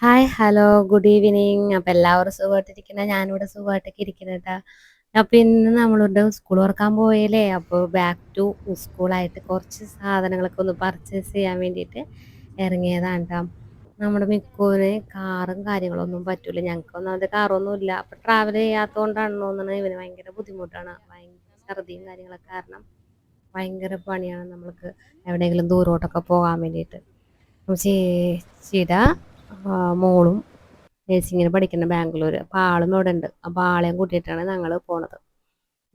Hi hello good evening അപ്പം എല്ലാവരും സുഖമായിട്ടിരിക്കുന്ന. ഞാനിവിടെ സുഖമായിട്ടൊക്കെ ഇരിക്കുന്നുട്ടാ അപ്പം ഇന്ന് നമ്മളുടെ സ്കൂൾ തുറക്കാൻ പോയല്ലേ അപ്പോൾ ബാക്ക് ടു സ്കൂളായിട്ട് കുറച്ച് സാധനങ്ങളൊക്കെ ഒന്ന് പർച്ചേസ് ചെയ്യാൻ വേണ്ടിയിട്ട് ഇറങ്ങിയതാണ് കേട്ടോ നമ്മുടെ മിക്കൂന് കാറും കാര്യങ്ങളൊന്നും പറ്റൂല. ഞങ്ങൾക്ക് ഒന്നാമത്തെ കാറൊന്നും ഇല്ല അപ്പം ട്രാവൽ ചെയ്യാത്തതുകൊണ്ടാണ് എന്നാണ് ഇവന് ഭയങ്കര ബുദ്ധിമുട്ടാണ്. ഭയങ്കര ഛർദിയും കാര്യങ്ങളൊക്കെ കാരണം ഭയങ്കര പണിയാണ് നമ്മൾക്ക് എവിടെയെങ്കിലും ദൂരോട്ടൊക്കെ പോകാൻ വേണ്ടിയിട്ട്. ചേച്ചിയുടെ മോളും നേഴ്സിങ്ങിന് പഠിക്കുന്ന ബാംഗ്ലൂർ അപ്പോൾ ആളും ഇവിടെ ഉണ്ട് അപ്പോൾ ആളെയും കൂട്ടിയിട്ടാണ് ഞങ്ങൾ പോണത്.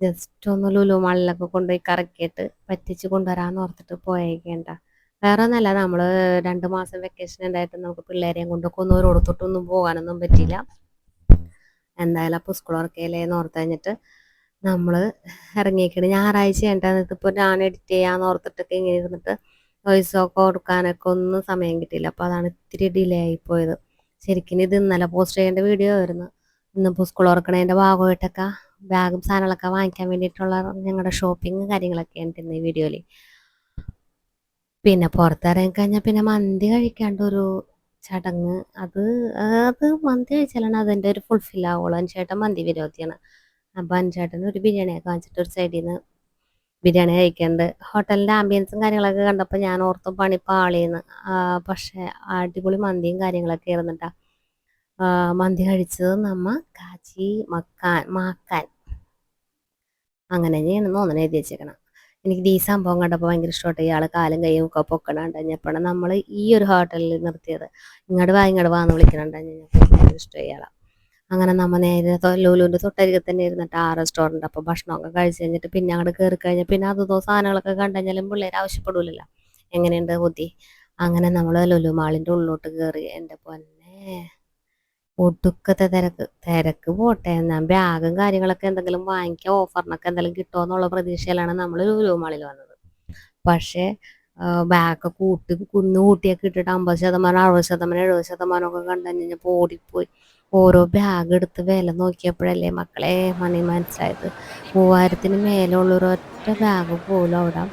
ജസ്റ്റ് ഒന്ന് ലുലു മാളിലൊക്കെ കൊണ്ടുപോയി കറക്കിയിട്ട് പറ്റിച്ച് കൊണ്ടുവരാമെന്ന് ഓർത്തിട്ട് പോയേക്കേണ്ട. വേറെ ഒന്നല്ല നമ്മൾ രണ്ട് മാസം വെക്കേഷൻ ഉണ്ടായിട്ട് നമുക്ക് പിള്ളേരെയും കൊണ്ടൊക്കെ ഒന്നും പോകാനൊന്നും പറ്റിയില്ല. എന്തായാലും അപ്പോൾ സ്കൂൾ തുറക്കയില്ലേന്ന് ഓർത്ത് കഴിഞ്ഞിട്ട് നമ്മൾ ഇറങ്ങിയേക്കണ്. ഞായറാഴ്ച ഉണ്ടായിരുന്നിട്ട് ഇപ്പോൾ ഞാൻ എഡിറ്റ് ചെയ്യാന്ന് ഓർത്തിട്ടൊക്കെ ഇങ്ങനെ ഇരുന്നിട്ട് വോയിസ് ഒക്കെ കൊടുക്കാനൊക്കെ ഒന്നും സമയം കിട്ടിയില്ല. അപ്പോൾ അതാണ് ഇത്തിരി ഡിലേ ആയിപ്പോയത് ശരിക്കും ഇത് ഇന്നലെ പോസ്റ്റ് ചെയ്യേണ്ട വീഡിയോ ആയിരുന്നു. ഇന്നിപ്പോൾ സ്കൂൾ തുറക്കണതിന്റെ ഭാഗമായിട്ടൊക്കെ ബാഗും സാധനങ്ങളൊക്കെ വാങ്ങിക്കാൻ വേണ്ടിയിട്ടുള്ള ഞങ്ങളുടെ ഷോപ്പിംഗ് കാര്യങ്ങളൊക്കെ ഉണ്ട് ഈ വീഡിയോയിൽ പിന്നെ പുറത്തിറങ്ങി കഴിഞ്ഞാൽ പിന്നെ മന്തി കഴിക്കാണ്ട് ഒരു ചടങ്ങ്. അത് അത് മന്തി കഴിച്ചാലാണ് അതിന്റെ ഒരു ഫുൾഫിൽ ആവുള്ളൂ. അനുചേട്ടൻ മന്തി വിരോധിയാണ്. അപ്പം അനുചേട്ടൻ ഒരു ബിരിയാണിയൊക്കെ വാങ്ങിച്ചിട്ട് ഒരു സൈഡിൽ നിന്ന് ബിരിയാണി കഴിക്കേണ്ടത് ഹോട്ടലിന്റെ ആംബിയൻസും കാര്യങ്ങളൊക്കെ കണ്ടപ്പോൾ ഞാൻ ഓർത്തു പണി ആളിയെന്ന് പക്ഷേ അടിപൊളി മന്തിയും കാര്യങ്ങളൊക്കെ ആയിരുന്നുട്ടാ മന്തി കഴിച്ചത് നമ്മ കാച്ചി മക്കാൻ മാക്കാൻ. അങ്ങനെ തന്നെയാണ് തോന്നണ എഴുതി വെച്ചേക്കണം. എനിക്ക് ഈ സംഭവം കണ്ടപ്പോൾ ഭയങ്കര ഇഷ്ടമായിട്ട് ഇയാൾ കാലും കൈയും ഒക്കെ പൊക്കണുണ്ട് നമ്മൾ ഈ ഒരു ഹോട്ടലിൽ നിർത്തിയത്. ഇങ്ങോട്ട് വാ ഇങ്ങോട്ട് വാന്ന് വിളിക്കണുണ്ട് ഭയങ്കര ഇഷ്ടമായി ഇയാളെ. അങ്ങനെ നമ്മ നേരെ ലുലുവിന്റെ തൊട്ടരികെ തന്നെ ഇരുന്നിട്ട് ആ റെസ്റ്റോറന്റ് അപ്പോൾ ഭക്ഷണമൊക്കെ കഴിച്ച് കഴിഞ്ഞിട്ട് പിന്നെ അങ്ങോട്ട് കയറി കഴിഞ്ഞാൽ പിന്നെ അതോ സാധനങ്ങളൊക്കെ കണ്ടുകഴിഞ്ഞാലും പിള്ളേർ ആവശ്യപ്പെടില്ലല്ലോ എങ്ങനെയുണ്ട് ബുദ്ധി അങ്ങനെ നമ്മൾ ലുലു മാളിന്റെ ഉള്ളിലോട്ട് കയറി എന്റെ പൊന്നെ. ഒടുക്കത്തെ തിരക്ക്. തിരക്ക് പോട്ടെ. എന്നാൽ ബാഗും കാര്യങ്ങളൊക്കെ എന്തെങ്കിലും വാങ്ങിക്കാൻ ഓഫറിനൊക്കെ എന്തെങ്കിലും കിട്ടുമോ എന്നുള്ള പ്രതീക്ഷയിലാണ് നമ്മൾ ലുലു മാളിൽ വന്നത്. പക്ഷേ ബാഗൊക്കെ കൂട്ടി കുന്ന് കൂട്ടിയൊക്കെ ഇട്ടിട്ട് അമ്പത് ശതമാനം അറുപത് ശതമാനം എഴുപത് ശതമാനം ഒക്കെ കണ്ടു കഴിഞ്ഞപ്പോൾ ഓടിപ്പോയി ഓരോ ബാഗ് എടുത്ത് വില നോക്കിയപ്പോഴല്ലേ മക്കളെ മണി മനസ്സിലായത്. മൂവായിരത്തിന് ഒറ്റ ബാഗ് പോലും അവിടെ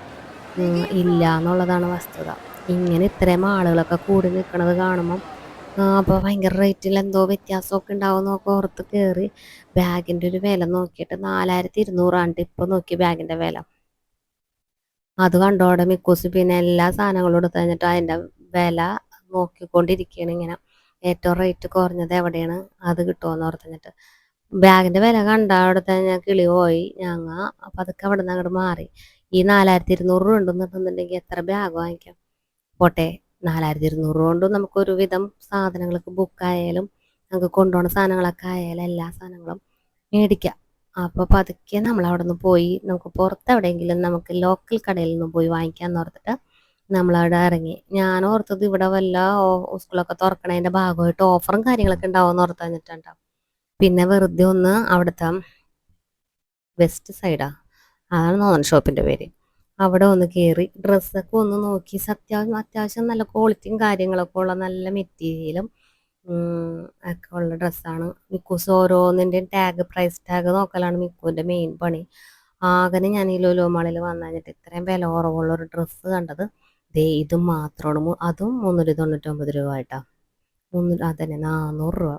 ഇല്ല എന്നുള്ളതാണ് വസ്തുത. ഇങ്ങനെ ഇത്രയും ആളുകളൊക്കെ കൂടി നിൽക്കുന്നത് കാണുമ്പം അപ്പോൾ ഭയങ്കര റേറ്റിൽ എന്തോ വ്യത്യാസമൊക്കെ ഉണ്ടാവും എന്നൊക്കെ ഓർത്ത് കയറി ബാഗിന്റെ ഒരു വില നോക്കിയിട്ട് നാലായിരത്തി ഇരുന്നൂറാണ്ട് ഇപ്പോൾ നോക്കി ബാഗിന്റെ വില. അത് കണ്ടോടെ മിക്കൂസ് പിന്നെ എല്ലാ സാധനങ്ങളും എടുത്ത് കഴിഞ്ഞിട്ട് അതിന്റെ വില നോക്കിക്കൊണ്ടിരിക്കുകയാണ് ഇങ്ങനെ. ഏറ്റവും റേറ്റ് കുറഞ്ഞത് എവിടെയാണ്? അത് കിട്ടുമോയെന്ന് ഓർത്തിട്ട്. ബാഗിന്റെ വില കണ്ട അവിടെ തന്നെ കിളി പോയി. ഞങ്ങ അപ്പം അതൊക്കെ അവിടെ നിന്ന് അങ്ങോട്ട് മാറി. ഈ നാലായിരത്തി ഇരുന്നൂറ് രൂപ ഉണ്ടെന്നുണ്ടെന്നുണ്ടെങ്കിൽ എത്ര ബാഗ് വാങ്ങിക്കാം? പോട്ടെ നാലായിരത്തി ഇരുന്നൂറ് രൂപ കൊണ്ടും നമുക്ക് ഒരുവിധം സാധനങ്ങളൊക്കെ ബുക്കായാലും നമുക്ക് കൊണ്ടുപോകുന്ന സാധനങ്ങളൊക്കെ ആയാലും എല്ലാ സാധനങ്ങളും മേടിക്കാം. അപ്പോൾ പതുക്കെ നമ്മൾ അവിടെ നിന്ന് പോയി. നമുക്ക് പുറത്ത് എവിടെയെങ്കിലും നമുക്ക് ലോക്കൽ കടയിൽ നിന്ന് പോയി വാങ്ങിക്കാമെന്ന് ഓർത്തിട്ട് നമ്മളവിടെ ഇറങ്ങി. ഞാൻ ഓർത്തത് ഇവിടെ വല്ല സ്കൂളൊക്കെ തുറക്കണതിന്റെ ഭാഗമായിട്ട് ഓഫറും കാര്യങ്ങളൊക്കെ ഉണ്ടാവുമെന്ന് ഓർത്ത് തന്നിട്ടുണ്ടോ പിന്നെ വെറുതെ ഒന്ന് അവിടുത്തെ വെസ്റ്റ് സൈഡാ അതാണ് നോൺ ഷോപ്പിന്റെ പേര്. അവിടെ ഒന്ന് കയറി ഡ്രസ്സൊക്കെ ഒന്ന് നോക്കി. സത്യാവശ്യം അത്യാവശ്യം നല്ല ക്വാളിറ്റിയും കാര്യങ്ങളൊക്കെ ഉള്ള നല്ല മെറ്റീരിയലും ഒക്കെ ഉള്ള ഡ്രസ്സാണ് മിക്കൂസ് ഓരോന്നിന്റെയും ടാഗ് പ്രൈസ് ടാഗ് നോക്കലാണ് മിക്കൂന്റെ മെയിൻ പണി. ആകെ ഞാൻ ഈ ലോലോ മാളിൽ വന്നു കഴിഞ്ഞിട്ട് ഇത്രയും വില കുറവുള്ള ഒരു ഡ്രസ്സ് കണ്ടത്. ദേ ഇത് മാത്രമാണ്. അതും മുന്നൂറ്റി തൊണ്ണൂറ്റൊമ്പത് രൂപ ആയിട്ടാ. മുന്നൂറ് അതന്നെ നാനൂറ് രൂപ.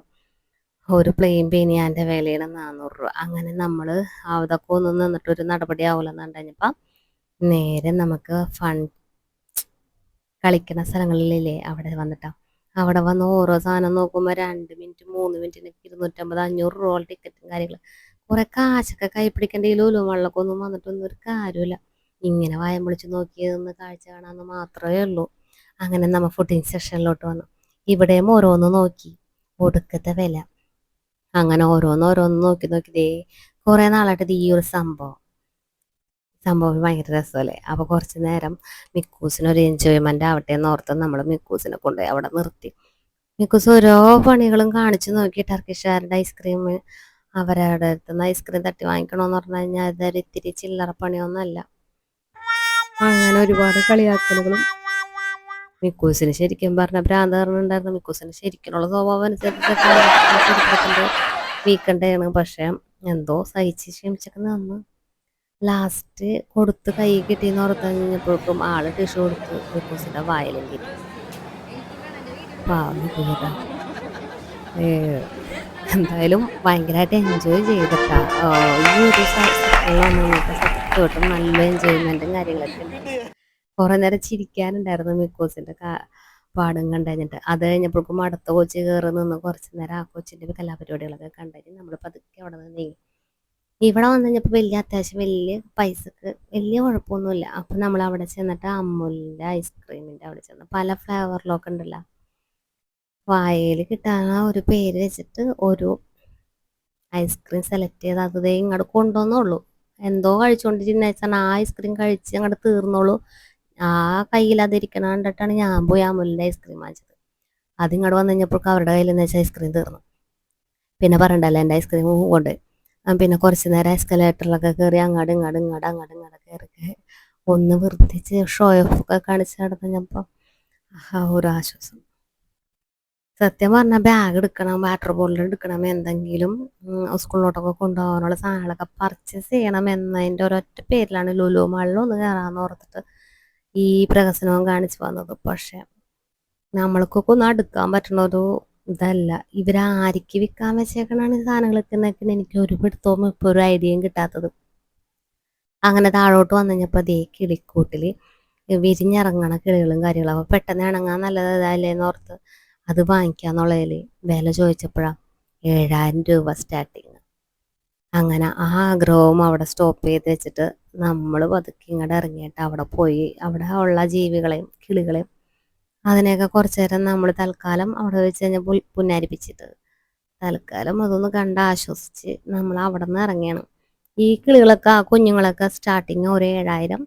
ഒരു പ്ലെയിൻ ബനിയാന്റെ വിലയാണ് നാനൂറ് രൂപ. അങ്ങനെ നമ്മൾ അതൊക്കെ ഒന്ന് നിന്നിട്ട് ഒരു നടപടി ആവില്ലെന്നുണ്ടെങ്കിൽ നേരെ നമുക്ക് ഫൺ കളിക്കുന്ന സ്ഥലങ്ങളിലില്ലേ അവിടെ വന്നിട്ടാ. അവിടെ വന്ന് ഓരോ സാധനം നോക്കുമ്പോൾ രണ്ട് മിനിറ്റ് മൂന്ന് മിനിറ്റിനൊക്കെ ഇരുന്നൂറ്റമ്പത് അഞ്ഞൂറ് രൂപ ടിക്കറ്റും കാര്യങ്ങളും. കുറെ കാശൊക്കെ കൈ ഒന്നും വന്നിട്ടൊന്നും ഒരു കാര്യമില്ല ഇങ്ങനെ വായം വിളിച്ച് നോക്കിയതെന്ന് കാഴ്ച കാണാമെന്ന് മാത്രമേ ഉള്ളൂ. അങ്ങനെ നമ്മൾ ഫുഡിങ് സെക്ഷനിലോട്ട് വന്നു. ഇവിടെയും ഓരോന്ന് നോക്കി. ഒടുക്കത്തെ വില. അങ്ങനെ ഓരോന്ന് ഓരോന്ന് നോക്കി നോക്കി ദേ കുറേ നാളായിട്ട് ഈ ഒരു സംഭവം. സംഭവം ഭയങ്കര രസമല്ലേ? അപ്പോൾ കുറച്ച് നേരം മിക്കൂസിനൊരു എൻജോയ്മെന്റ് ആവട്ടെ എന്ന് ഓർത്ത് നമ്മൾ മിക്കൂസിനെ കൊണ്ടുപോയി അവിടെ നിർത്തി. മിക്കൂസ് ഓരോ പണികളും കാണിച്ചു നോക്കി. ടർക്കിഷുകാരുടെ ഐസ്ക്രീം അവരവിടെ അടുത്തുനിന്ന് ഐസ്ക്രീം തട്ടി വാങ്ങിക്കണമെന്ന് പറഞ്ഞു കഴിഞ്ഞാൽ അതൊരു ഇത്തിരി ചില്ലറ പണിയൊന്നുമല്ല. അങ്ങനെ ഒരുപാട് കളിയാക്കലുകളും. മിക്കൂസിന് ശരിക്കും പറഞ്ഞ ഭ്രാന്ത് മിക്കൂസിന് ശരിക്കുള്ള സ്വഭാവം അനുസരിച്ച് വീക്കണ്ടാണ് പക്ഷെ എന്തോ സഹിച്ച് ക്ഷമിച്ചൊക്കെ നിന്ന്. ലാസ്റ്റ് കൊടുത്ത് കൈ കിട്ടിയെന്ന് ഓർത്ത് കഴിഞ്ഞപ്പോഴേക്കും ആൾ ടിഷ്യൂ കൊടുത്ത് മിക്കൂസിന്റെ വായിലും കിട്ടി എന്തായാലും ഭയങ്കരമായിട്ട് എൻജോയ് ചെയ്തിട്ടാ. ഈ ഒരു സ്ഥലത്താണ് നമുക്ക് നല്ല എൻജോയ്മെന്റും കാര്യങ്ങളൊക്കെ കുറെ നേരം ചിരിക്കാനുണ്ടായിരുന്നു മിക്കോസിന്റെ പാടും കണ്ടുകഴിഞ്ഞിട്ട് അത് കഴിഞ്ഞപ്പോഴേക്കും അടുത്ത കൊച്ചി കയറി നിന്ന് കുറച്ച് നേരം ആ കൊച്ചിന്റെ കലാപരിപാടികളൊക്കെ കണ്ടുകഴിഞ്ഞ് നമ്മൾ പതുക്കെ അവിടെ നിന്ന് നീങ്ങി. ഇവിടെ വന്നു കഴിഞ്ഞപ്പോൾ വലിയ അത്യാവശ്യം വലിയ പൈസക്ക് വലിയ കുഴപ്പമൊന്നുമില്ല. അപ്പം നമ്മൾ അവിടെ ചെന്നിട്ട് അമൂലിന്റെ ഐസ്ക്രീമിന്റെ അവിടെ ചെന്ന് പല ഫ്ലേവറിലൊക്കെ ഉണ്ടല്ലോ. വായയിൽ കിട്ടാൻ ആ ഒരു പേര് വെച്ചിട്ട് ഒരു ഐസ്ക്രീം സെലക്ട് ചെയ്ത് അത് ഇങ്ങോട്ട് കൊണ്ടുവന്നുള്ളൂ എന്തോ കഴിച്ചുകൊണ്ടിരുന്ന വെച്ചാൽ ആ ഐസ്ക്രീം കഴിച്ച് അങ്ങോട്ട് തീർന്നോളൂ. ആ കയ്യിൽ അതിരിക്കണ കണ്ടിട്ടാണ് ഞാൻ പോയി മുല്ല ഐസ്ക്രീം വാങ്ങിച്ചത്. അത് ഇങ്ങോട്ട് വന്നു കഴിഞ്ഞപ്പോൾ അവരുടെ കയ്യിൽ നിന്ന് വെച്ചാൽ ഐസ്ക്രീം തീർന്നു. പിന്നെ പറയണ്ടല്ലോ എന്റെ ഐസ്ക്രീം കൊണ്ട്. പിന്നെ കുറച്ച് നേരം എസ്കലേറ്ററിലൊക്കെ കയറി അങ്ങാട് ഇങ്ങാട് ഇങ്ങാട് അങ്ങാട് ഇങ്ങാട് കയറി ഒന്ന് വൃത്തിച്ച് ഷോ ഓഫ് ഒക്കെ കാണിച്ച് നടന്നപ്പോൾ ആ ഒരു ആശ്വാസം. സത്യം പറഞ്ഞാൽ ബാഗ് എടുക്കണം വാട്ടർ ബോട്ടിൽ എടുക്കണം എന്തെങ്കിലും സ്കൂളിലോട്ടൊക്കെ കൊണ്ടുപോകാനുള്ള സാധനങ്ങളൊക്കെ പർച്ചേസ് ചെയ്യണം എന്നതിന്റെ ഒരൊറ്റ പേരിലാണ് ലുലു മാളിലൊന്ന് കയറാമെന്ന് ഓർത്തിട്ട് ഈ പ്രഹസനവും കാണിച്ചു വന്നത്. പക്ഷേ നമ്മൾക്കൊക്കെ ഒന്ന് അടുക്കാൻ പറ്റുന്ന ഒരു ഇതല്ല. ഇവരാരിക്ക് വിൽക്കാൻ വെച്ചേക്കണാണ് ഈ സാധനങ്ങളൊക്കെ എന്നൊക്കെ എനിക്ക് ഒരു പിടുത്തവും ഇപ്പോൾ ഒരു ഐഡിയയും കിട്ടാത്തത്. അങ്ങനെ താഴോട്ട് വന്നു കഴിഞ്ഞപ്പോൾ അതേ കിളിക്കൂട്ടിൽ വിരിഞ്ഞിറങ്ങണ കിളികളും കാര്യങ്ങളും. അപ്പോൾ പെട്ടെന്ന് ഇണങ്ങാൻ നല്ലത് ഇതല്ലേന്ന് ഓർത്ത് അത് വാങ്ങിക്കാന്നുള്ളതിൽ വില ചോദിച്ചപ്പോഴാണ് ഏഴായിരം രൂപ സ്റ്റാർട്ടിങ് അങ്ങനെ ആ ആഗ്രഹവും അവിടെ സ്റ്റോപ്പ് ചെയ്ത് വെച്ചിട്ട് നമ്മൾ പതുക്കെ ഇങ്ങോട്ട് ഇറങ്ങിയിട്ട് അവിടെ പോയി. അവിടെ ഉള്ള ജീവികളെയും കിളികളെയും അതിനെയൊക്കെ കുറച്ച് നേരം നമ്മൾ തൽക്കാലം അവിടെ വെച്ച് കഴിഞ്ഞാൽ പുന്നാരിപ്പിച്ചിട്ട് തൽക്കാലം അതൊന്ന് കണ്ട് ആശ്വസിച്ച് നമ്മൾ അവിടെ നിന്ന് ഇറങ്ങിയാണ് ഈ കിളികളൊക്കെ ആ കുഞ്ഞുങ്ങളൊക്കെ സ്റ്റാർട്ടിങ് ഒരു ഏഴായിരം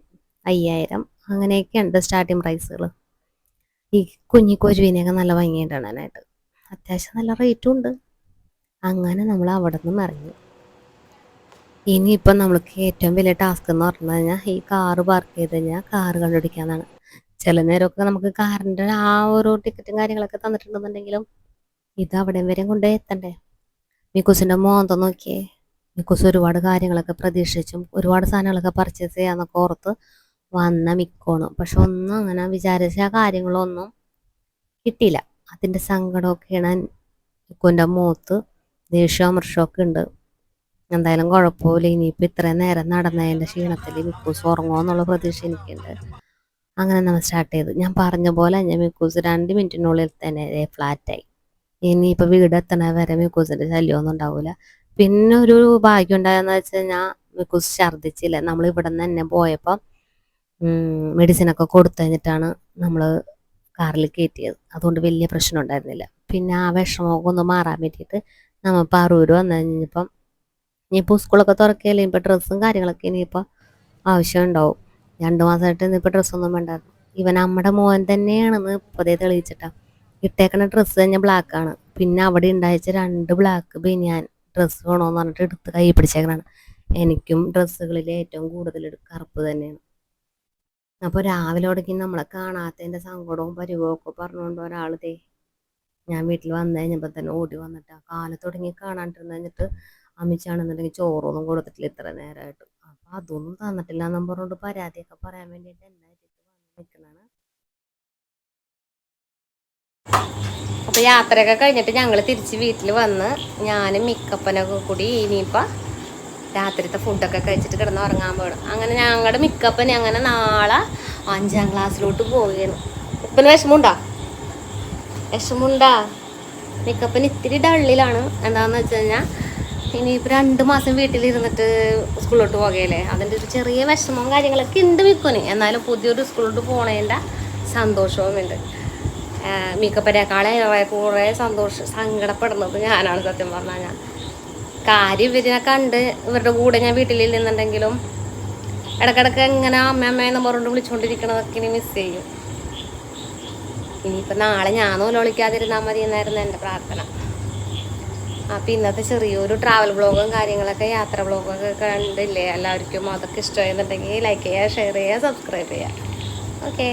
അയ്യായിരം അങ്ങനെയൊക്കെയുണ്ട് സ്റ്റാർട്ടിങ് പ്രൈസുകൾ ഈ കുഞ്ഞി കൊരുവിനെയൊക്കെ നല്ല ഭംഗിയുണ്ട് കാണാനായിട്ട് അത്യാവശ്യം നല്ല റേറ്റും ഉണ്ട്. അങ്ങനെ നമ്മൾ അവിടെ നിന്നും ഇറങ്ങി ഇനിയിപ്പം നമ്മൾക്ക് ഏറ്റവും വലിയ ടാസ്ക് എന്ന് പറഞ്ഞു കഴിഞ്ഞാൽ ഈ കാറ് പാർക്ക് ചെയ്ത് കഴിഞ്ഞാൽ കാറ് കണ്ടുപിടിക്കാന്നാണ് ചില നേരമൊക്കെ നമുക്ക് കാറിന്റെ ആ ഒരു ടിക്കറ്റും കാര്യങ്ങളൊക്കെ തന്നിട്ടുണ്ടെന്നുണ്ടെങ്കിലും ഇത് അവിടെയും വരെ കൊണ്ടേ എത്തണ്ടേ? മിക്കുസിന്റെ മോന്ത നോക്കിയേ. മിക്കുസ് ഒരുപാട് കാര്യങ്ങളൊക്കെ പ്രതീക്ഷിച്ചും ഒരുപാട് സാധനങ്ങളൊക്കെ പർച്ചേസ് ചെയ്യാന്നൊക്കെ ഓർത്ത് വന്ന മിക്കോണു. പക്ഷെ ഒന്നും അങ്ങനെ വിചാരിച്ച കാര്യങ്ങളൊന്നും കിട്ടിയില്ല. അതിന്റെ സങ്കടമൊക്കെയാണ് മിക്കുന്റെ മുഖത്ത് ദേഷ്യവും അമർഷമൊക്കെ ഉണ്ട്. എന്തായാലും കുഴപ്പമില്ല. ഇനിയിപ്പോൾ ഇത്രയും നേരം നടന്നതിന്റെ ക്ഷീണത്തിൽ മിക്കൂസ് ഉറങ്ങുമോ എന്നുള്ള പ്രതീക്ഷ എനിക്കുണ്ട്. അങ്ങനെ നമ്മൾ സ്റ്റാർട്ട് ചെയ്തു. ഞാൻ പറഞ്ഞ പോലെ ഞാൻ മിക്കൂസ് രണ്ട് മിനിറ്റിനുള്ളിൽ തന്നെ ഫ്ലാറ്റായി ഇനിയിപ്പോൾ വീട് എത്തണ വരെ മിക്കൂസിന്റെ ശല്യമൊന്നും ഉണ്ടാവില്ല പിന്നെ ഒരു ഭാഗ്യം ഉണ്ടായെന്ന് വെച്ചാൽ ഞാൻ മിക്കൂസ് ഛർദ്ദിച്ചില്ല. നമ്മൾ ഇവിടെ നിന്ന് തന്നെ പോയപ്പോൾ മെഡിസിനൊക്കെ കൊടുത്തു കഴിഞ്ഞിട്ടാണ് നമ്മൾ കാറിൽ കയറ്റിയത്. അതുകൊണ്ട് വലിയ പ്രശ്നം ഉണ്ടായിരുന്നില്ല പിന്നെ ആ വിഷമമൊക്കെ ഒന്ന് മാറാൻ വേണ്ടിയിട്ട് നമ്മൾ പറൂര് വന്നു കഴിഞ്ഞപ്പം ഇനിയിപ്പോൾ സ്കൂളൊക്കെ തുറക്കുകയല്ലേ ഇനിയിപ്പോൾ ഡ്രസ്സും കാര്യങ്ങളൊക്കെ ഇനിയിപ്പോൾ ആവശ്യമുണ്ടാവും. രണ്ട് മാസമായിട്ട് ഇന്നിപ്പോൾ ഡ്രസ്സൊന്നും വേണ്ടായിരുന്നു ഇവൻ നമ്മുടെ മോൻ തന്നെയാണെന്ന് ഇപ്പോഴേ തെളിയിച്ചിട്ടാണ് ഇട്ടേക്കണ ഡ്രസ്സ് തന്നെ ബ്ലാക്കാണ്. പിന്നെ അവിടെ ഉണ്ടായിച്ച രണ്ട് ബ്ലാക്ക് ബനിയാൻ ഡ്രസ്സ് വേണമെന്ന് പറഞ്ഞിട്ട് എടുത്ത് കൈ പിടിച്ചേക്കണാണ്. എനിക്കും ഡ്രസ്സുകളിൽ ഏറ്റവും കൂടുതൽ കറുപ്പ് തന്നെയാണ്. അപ്പോൾ രാവിലെ തുടങ്ങി നമ്മളെ കാണാത്തതിന്റെ സങ്കടവും പരിവവും പറഞ്ഞുകൊണ്ട് ഒരാൾ ദേ ഞാൻ വീട്ടിൽ വന്നു കഴിഞ്ഞപ്പോൾ തന്നെ ഓടി വന്നിട്ട്. കാലത്ത് തുടങ്ങി കാണാണ്ടിരുന്ന് കഴിഞ്ഞിട്ട് അമ്മിച്ചാണെന്നുണ്ടെങ്കിൽ ചോറൊന്നും കൊടുത്തിട്ടില്ല ഇത്ര നേരമായിട്ട് അപ്പം അതൊന്നും തന്നിട്ടില്ല എന്നും പറഞ്ഞുകൊണ്ട് പരാതിയൊക്കെ പറയാൻ വേണ്ടിയിട്ട് എന്നെ നിൽക്കുന്നതാണ് അപ്പോൾ യാത്രയൊക്കെ കഴിഞ്ഞിട്ട് ഞങ്ങൾ തിരിച്ച് വീട്ടിൽ വന്ന് ഞാനും മിക്കപ്പനൊക്കെ കൂടി ഇനിയിപ്പോൾ രാത്രിത്തെ ഫുഡൊക്കെ കഴിച്ചിട്ട് കിടന്ന് ഉറങ്ങാൻ പോകണം അങ്ങനെ ഞങ്ങളുടെ മിക്കപ്പനെ അങ്ങനെ നാളെ അഞ്ചാം ക്ലാസ്സിലോട്ട് പോവുകയാണ് ഇപ്പന് വിഷമുണ്ടോ വിഷമുണ്ടാ മിക്കപ്പൻ ഇത്തിരി ഡള്ളിലാണ്. എന്താണെന്ന് വെച്ച് കഴിഞ്ഞാൽ ഇനിയിപ്പോൾ രണ്ട് മാസം വീട്ടിലിരുന്നിട്ട് സ്കൂളിലോട്ട് പോകുകയല്ലേ അതിന്റെ ഒരു ചെറിയ വിഷമവും കാര്യങ്ങളൊക്കെ ഉണ്ട് മിക്കോന് എന്നാലും പുതിയൊരു സ്കൂളിലോട്ട് പോണതിന്റെ സന്തോഷവും ഉണ്ട്. മിക്കപ്പനേക്കാളെ കുറേ സന്തോഷം സങ്കടപ്പെടുന്നത് ഞാനാണ് സത്യം പറഞ്ഞാൽ ഞാൻ. കാര്യം ഇവരിനെ കണ്ട് ഇവരുടെ കൂടെ ഞാൻ വീട്ടിലില്ലെന്നുണ്ടെങ്കിലും ഇടക്കിടക്ക് ഇങ്ങനെ അമ്മ എന്ന് പറഞ്ഞുകൊണ്ട് വിളിച്ചുകൊണ്ടിരിക്കണതൊക്കെ ഇനി മിസ് ചെയ്യും. ഇനിയിപ്പോൾ നാളെ ഞാൻ നൂൽ വിളിക്കാതിരുന്നാൽ മതി എന്നായിരുന്നു എന്റെ പ്രാർത്ഥന. അപ്പം ഇന്നത്തെ ചെറിയൊരു ട്രാവൽ ബ്ലോഗും കാര്യങ്ങളൊക്കെ യാത്ര ബ്ലോഗൊക്കെ കണ്ടില്ലേ? എല്ലാവർക്കും അതൊക്കെ ഇഷ്ടമായിരുന്നുണ്ടെങ്കിൽ ലൈക്ക് ചെയ്യുക ഷെയർ ചെയ്യുക സബ്സ്ക്രൈബ് ചെയ്യുക. ഓക്കേ